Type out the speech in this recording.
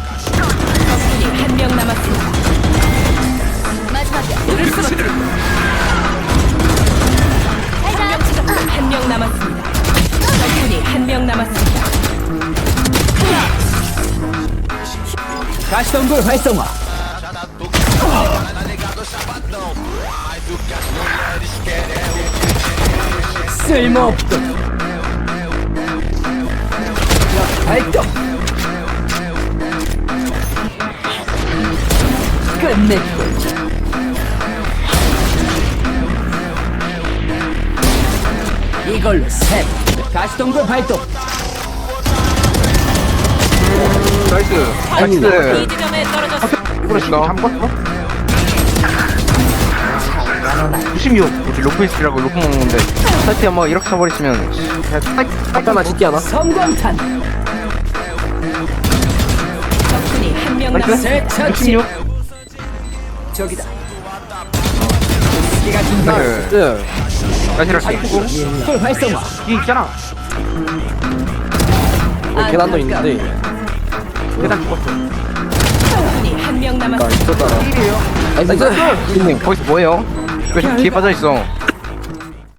적군이 한 명 남았습니다. 마지막이야. 오를 수 없다. 한명 지금 한명 남았습니다. 적군이 한 명 남았습니다. 가시덤불 활성화 쓸모없군 발동. 끝냈군 이걸로 셋. 가시덤불 발동. 나이스. 이 나이스. 지점에 떨어졌습니다. 이거를 지금 잠궜어? 96 우리 로프이스라고 로프 먹는데. 사이트 한번 이렇게 쳐버리시면 하나 짓기 하나? 성광탄. 적군이 한명 나이스. 남았습니다. 처치 66 저기다. 기가 준다 나이스 네. 다시 이렇게 있고 활성화. 뒤에 있잖아. 어, 계단도 있는데 계단 죽었어. 적군이 한명나 남았습니다. 있었잖아 나이스 님 거기서 뭐해요? 왜 뒤에 빠져 있어